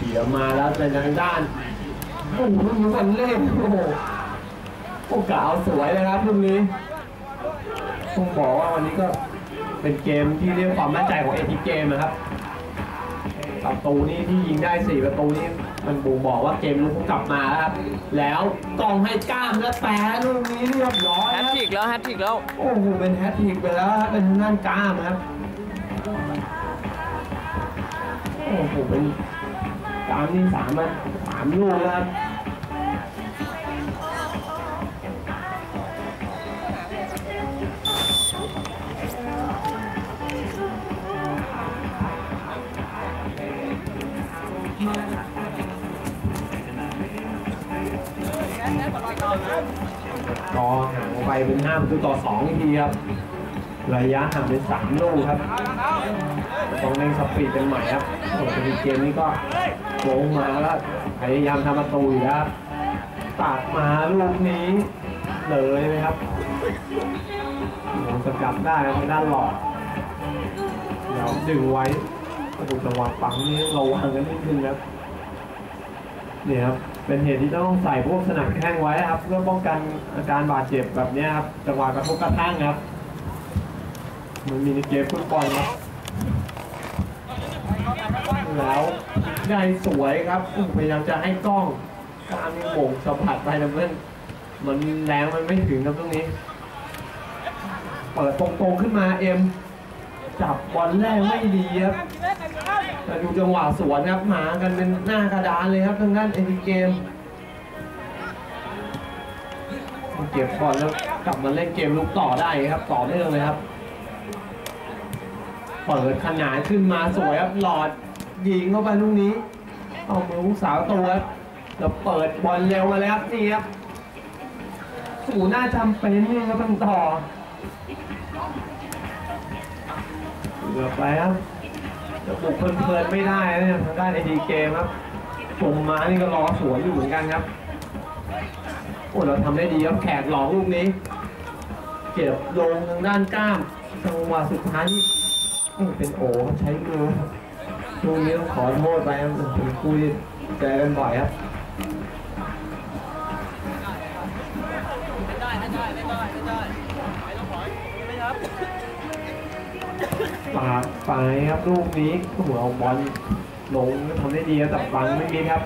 เขี่ยวมาแล้วเป็นทางด้านโอ้โหมันเล่นโอ้โหโอกาสสวยเลยครับลูกนี้ต้องบอกว่าวันนี้ก็เป็นเกมที่เรียกความมั่นใจของเอทีเกมนะครับประตูนี้ที่ยิงได้สี่ประตูนี้มันบ่งบอกว่าเกมลุกกลับมาแล้วครับ แล้วต้องให้กล้ามและแปรลูกนี้เรียบร้อยแฮตทริกแล้วแฮตทริกแล้ว โอ้โหเป็นแฮตทริกไปแล้วครับเป็นทางด้านกล้ามครับโอ้โหเป็น กล้ามนี่สามอะสามลูกครับก็ห่างออกไปเป็นห้าประตูต่อสองทีครับ ระยะห่างเป็นสามลูกครับต้องเร่งสปีดเป็นใหม่ครับโอ้โหเป็นเกมนี้ก็โค้งมาแล้วพยายามทำประตูอยู่ครับตัดมาลูกนี้เลยไหมครับโอ้โหสกัดได้ครับทางด้านหลอดเดี๋ยวดึงไว้ประตูจังหวะปังนี้ระวังกันนิดนึงครับเนี่ยครับเป็นเหตุที่ต้องใส่พวกสนับแข้งไว้ครับ เพื่อป้องกันอาการบาดเจ็บแบบนี้ครับจังหวะกระทบกระทั่งครับ มันมีในเกมฟุตบอลครับแล้วได้สวยครับพยายามจะให้กล้องกลามนี่โบ่งสัมผัสไปนะเพื่อนมันแรงมันไม่ถึงครับตรงนี้ เปิดตรงๆขึ้นมาเอ็ม จับบอลแรกไม่ดีครับแต่ดูจังหวะสวนครับหมากันเป็นหน้ากระดานเลยครับทางด้านเอ็นเกมเก็บบอลแล้วกลับมาเล่นเกมลุกต่อได้ครับต่อเนื่องเลยครับ เปิดขนาดขึ้นมาสวยครับหลอดยิงเข้าไปลูกนี้ เอามือลูกสาวตัวแล้วเปิดบอลเร็วมาแล้วนี่ครับสู่หน้าจำเป็นนี่ครับต้องต่อเหลือบไปครับจะบุกเพลินๆไม่ได้นี่ทางด้านไอดีเกมครับผมมานี่ก็รอสวนอยู่เหมือนกันครับโอ้เราทำได้ดีครับแขกหลอกลูกนี้ เก็บลงทางด้านกล้ามจังหวะสุดท้ายนี่ เป็นโอครับใช้มือครับลูกนี้ต้องขอโทษไปครับเป็นคุยเจอกันบ่อยครับปาดไปครับลูกนี้ก็เหมือนเอาบอลลงทำได้ดีแต่บังไม่มีครับ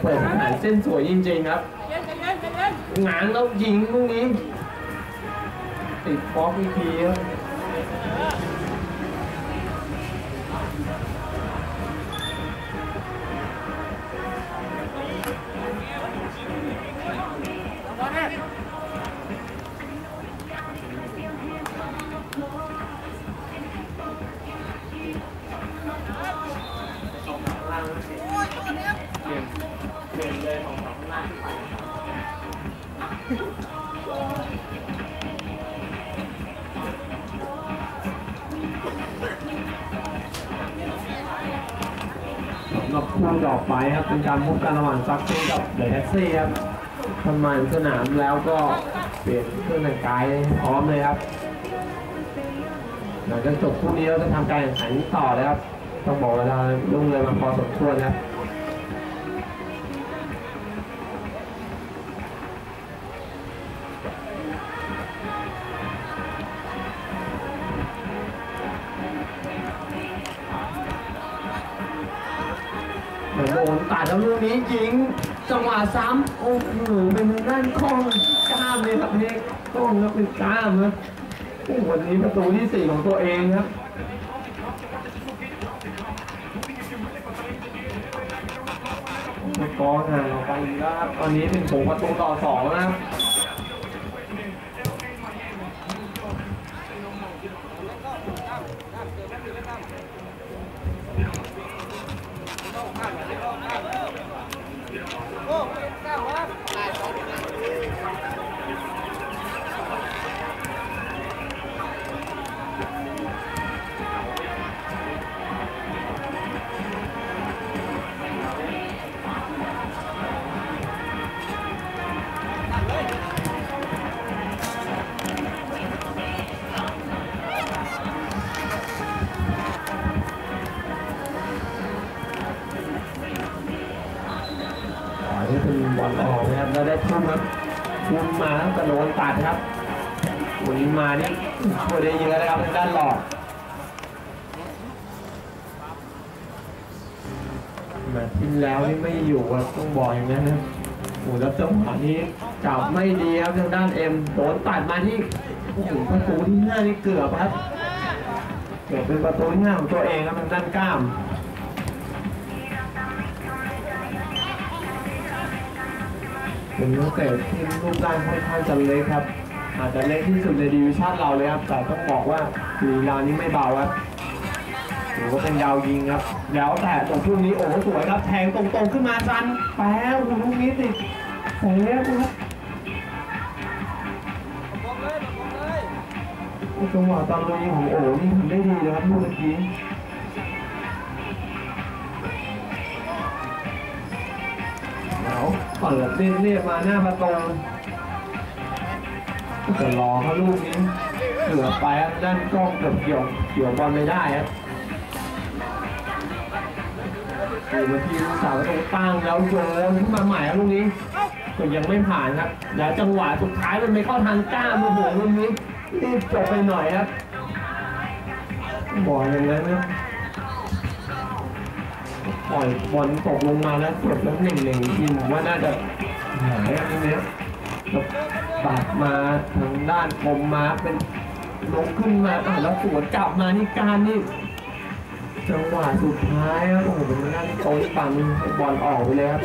เปิดขนาดเส้นสวยจริงๆครับ งานแล้วยิงลูกนี้ติดบล็อกอีกทีครับ สำหรับคู่ต่อไปครับเป็นการพบกันระหว่างซักซี่กับเดอะแท็กซี่ครับทำมานสนามแล้วก็เปลี่ยนเครื่องแต่งกายพร้อมเลยครับหลังจากจบคู่นี้เราจะทำการแข่งขันต่อเลยครับต้องบอกเวลาลุ่งเลยมาพอสมควรครับ นี้หญิงจังหวะซ้ำโอ้โหเป็นทางด้านข้องกล้ามเลยครับเฮกข้องแล้วเป็นกล้ามนะโอ้วันนี้ประตูที่สี่ของตัวเองครับกอร์ห่างออกไปแล้วครับตอนนี้เป็นผงประตูต่อสองนะครับ เราได้ทุ่มครับทุ่มมาแล้วกระโดนตัดครับวันนี้มานี่ช่วยได้เยอะนะครับทางด้านหลอดแมาที่แล้วนี่ไม่อยู่ครับต้องบอกอย่างนั้นนะโอ้โหแล้วจังหวะนี้จับไม่ดีครับทางด้านเอ็มโดนตัดมาที่โอ้โหประตูที่ห้านี่เกือบครับเกิดเป็นประตูที่ห้าของตัวเองครับทางด้านกล้าม เป็นนักเตะที่รูปร่างค่อนข้างจะเล็กครับ อาจจะเล็กที่สุดในดิวิชั่นเราเลยครับ แต่ต้องบอกว่าลีลานี้ไม่เบาครับถือว่าเป็นดาวยิงครับ แล้วแต่ตรงช่วงนี้โอ้โหสวยครับ แทงตรงๆขึ้นมาซันแป๊บลูกนี้ติดเซฟครับจังหวะตอนลงยิงของโอ้นี่ทำได้ดีเลยครับลูกเมื่อกี้ เปิดเรียบๆมาหน้าประตูจะรอเขาลูกนี้เกือไปครับด้านกล้องเกือบเกี่ยวเกี่ยวบอลไม่ได้ครับดูมาที่ลูกสาวประตูตั้งแล้วโยนขึ้นมาใหม่ครับลูกนี้ก็ยังไม่ผ่านครับแล้วจังหวะสุดท้ายมันไม่เข้าทางก้ามโอ้โหลูกนี้รีบจบไปหน่อยครับบอกอย่างนั้นนะ ปล่อยบอลตกลงมาแล้วเจ็บแล้วหนึ่งหนึ่งทีมผมว่าน่าจะหายอันนี้แล้วบาดมาทางด้านคมมาเป็นลงขึ้นมาอะแล้วสวนกลับมานี่การนี่จังหวะสุดท้ายครับโอ้โหเป็นหน้าที่โต้ปังบอลออกไปเลยครับ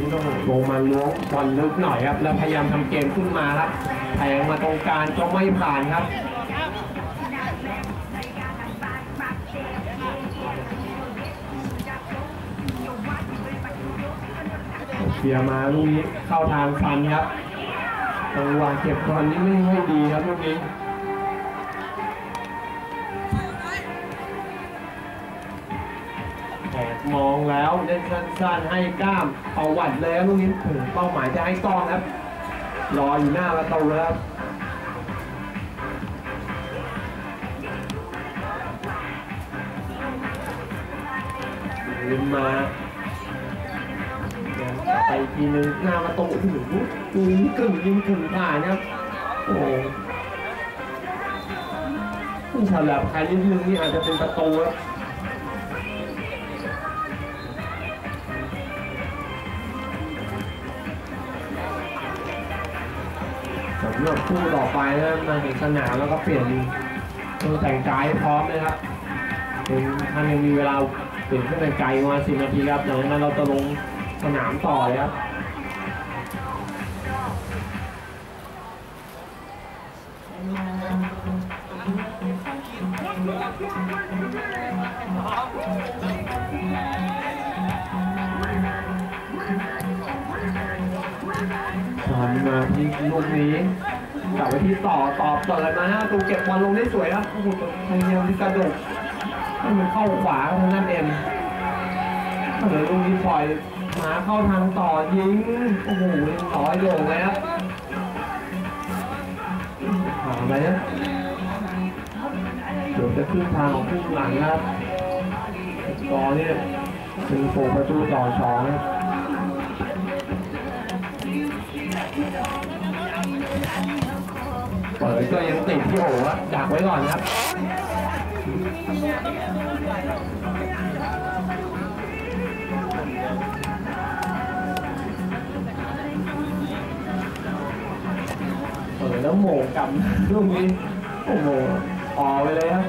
นี่ต้องลงมาล้วงบอลลึกหน่อยครับ แล้วพยายามทำเกมขึ้นมาครับแทงมาตรงกลางก็ไม่ผ่านครับเคลียมาลูกนี้เข้าทางฟันครับจังหวะเก็บบอลนี่ไม่ค่อยดีครับลูกนี้ มองแล้วเล่นสั้นๆให้กล้ามเอาหวัดเลยครับลูกนี้ถึงเป้าหมายจะให้กล้องครับ รออยู่หน้าประตูครับลืมมาไปอีกทีนึงหน้าประตูถึงยิงกึ่งยิงกึ่งผ่านครับโอ้โหผู้ฉลับใครนิดนึงนี่อาจจะเป็นประตูครับ สำหรับคู่ต่อไปนะมาถึงสนามแล้วก็เปลี่ยนตัวแต่งกายพร้อมนะครับเป็นท่านยังมีเวลาเปลี่ยนเครื่องแต่งกายประมาสิบนาทีครับหลังจากนั้นเราจะลงสนามต่อเลยครับ มาที่ลูกนี้กลับไปที่ต่อต่อเปิดมาหน้าประตูเก็บบอลลงได้สวยครับโอ้โหพยายามที่กระโดดให้มันเข้าขวาทางด้านเอ็มเหลือลูกนี้ปล่อยหมาเข้าทางต่อยิงโอ้โหต่อยโยงเลยครับผ่านไปนะเดี๋ยวจะขึ้นทางของผู้หลังนะครับต่อเนี่ยเป็นโผประตูต่อสอง เปิดก็ยังติดที่โอ้อะดักไว้ก่อนครับเปิดแล้วโหมกำลับลูกนี้โอ้โหออกไปเลยครับ